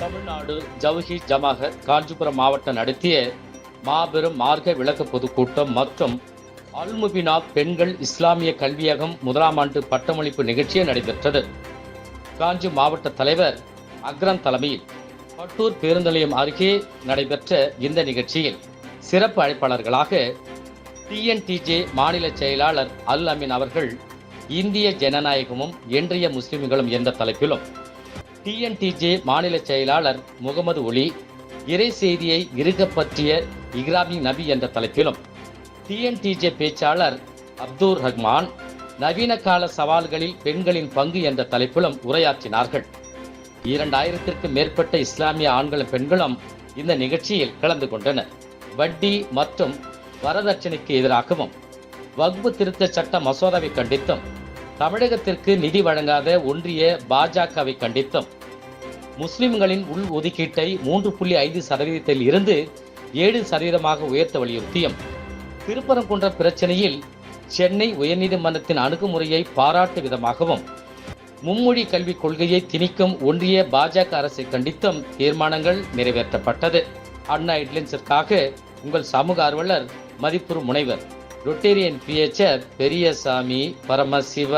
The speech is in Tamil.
Tamil Nadu ஜவுஹி ஜமாகத் காஞ்சிபுரம் மாவட்டம் நடத்திய மாபெரும் மார்க்க விளக்க பொதுக்கூட்டம் மற்றும் அல்முபினா பெண்கள் இஸ்லாமிய கல்வியகம் முதலாம் ஆண்டு பட்டமளிப்பு நிகழ்ச்சியை நடைபெற்றது. காஞ்சி மாவட்ட தலைவர் அக்ரம் தலைமையில் பட்டூர் பேருந்து நிலையம் அருகே நடைபெற்ற இந்த நிகழ்ச்சியில் சிறப்பு அழைப்பாளர்களாக டிஎன்டிஜே மாநில செயலாளர் அல் அமீன் அவர்கள் இந்திய ஜனநாயகமும் இன்றைய முஸ்லிம்களும் என்ற தலைப்பிலும் டிஎன்டிஜே மாநில செயலாளர் முகமது ஒலி இறை செய்தியை இருக்க பற்றிய இக்ராமி நபி என்ற தலைப்பிலும் டிஎன்டிஜே பேச்சாளர் அப்துர் ரஹ்மான் நவீன கால சவால்களில் பெண்களின் பங்கு என்ற தலைப்பிலும் உரையாற்றினார்கள். இரண்டாயிரத்திற்கு மேற்பட்ட இஸ்லாமிய ஆண்களும் பெண்களும் இந்த நிகழ்ச்சியில் கலந்து கொண்டனர். வட்டி மற்றும் வரதட்சணைக்கு எதிராகவும் வக்பு திருத்த சட்ட மசோதாவை கண்டித்தும் தமிழகத்திற்கு நிதி வழங்காத ஒன்றிய பாஜகவை கண்டித்தும். முஸ்லிம்களின் உள் ஒதுக்கீட்டை மூன்று புள்ளி ஐந்து சதவீதத்தில் இருந்து ஏழு சதவீதமாக உயர்த்த வலியுறுத்தியும். திருப்பரங்குன்ற பிரச்சனையில் சென்னை உயர்நீதிமன்றத்தின் அணுகுமுறையை பாராட்டு விதமாகவும் மும்மொழி கல்விக் கொள்கையை திணிக்கும் ஒன்றிய பாஜக அரசை கண்டித்தும் தீர்மானங்கள் நிறைவேற்றப்பட்டது. அண்ணா ஹெட்லைன்ஸிற்காக உங்கள் சமூக ஆர்வலர் மதிப்புறு முனைவர். ரொட்டேரியன் பிஎச்ஆர் பெரியசாமி பரமசிவ